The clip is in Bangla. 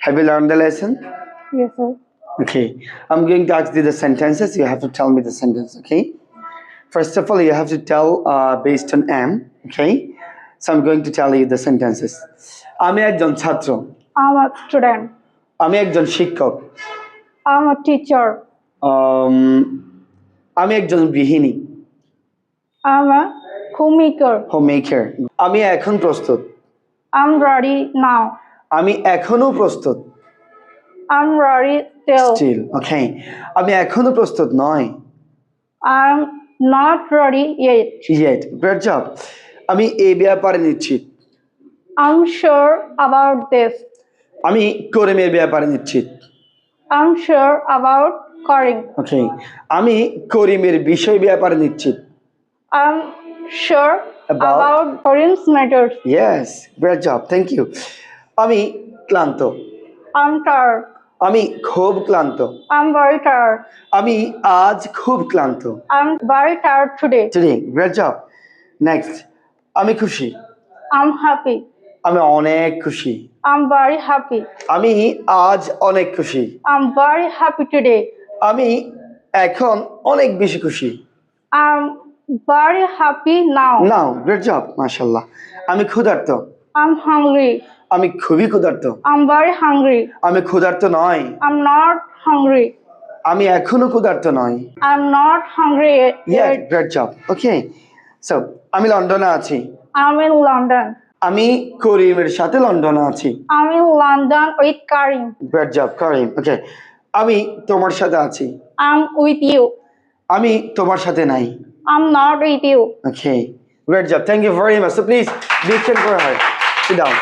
Have you learned the lesson? Yes, sir. Okay. I'm going to ask you the sentences. You have to tell me the sentence, okay? First of all, you have to tell uh, based on am, okay? So I'm going to tell you the sentences. আমি একজন ছাত্র I'm a student. আমি একজন শিক্ষক I'm a teacher. Um, আমি একজন গৃহিণী I'm a homemaker. Home maker আমি এখন প্রস্তুত I'm ready now. আমি এখনও প্রস্তুত I'm ready still. স্টিল ওকে আমি এখনও প্রস্তুত নয় I'm not ready yet. Yet great job আমি এই ব্যাপারে নিশ্চিত I'm sure about this. আমি করিমের ব্যাপারে নিশ্চিত I'm sure about Karim. ওকে আমি করিমের বিষয় ব্যাপারে নিশ্চিত I'm sure About? about Karim's matters. Yes great job thank you আমি ক্লান্ত I'm tired. আমি খুব ক্লান্ত I'm very tired. আমি আজ খুব ক্লান্ত I'm very tired today. Today great job next আমি খুশি I'm happy. আমি অনেক খুশি I'm very happy. আমি আজ অনেক খুশি I'm very happy today. আমি এখন অনেক বেশি খুশি I'm very happy now. Now great job মাশাল্লাহ আমি ক্ষুধার্ত I'm hungry. আমি খুবই ক্ষুধার্ত। I'm very hungry. আমি ক্ষুধার্ত নয়। I'm not hungry. আমি এখনও ক্ষুধার্ত নয়। I'm not hungry. Yes great job okay so আমি লন্ডনে আছি। I'm in London. আমি করিমের সাথে লন্ডনে আছি। I'm in London with Karim. Great job Karim okay আমি তোমার সাথে আছি। I'm with you. আমি তোমার সাথে নাই। I'm not with you okay great job thank you very much so please big for her sit down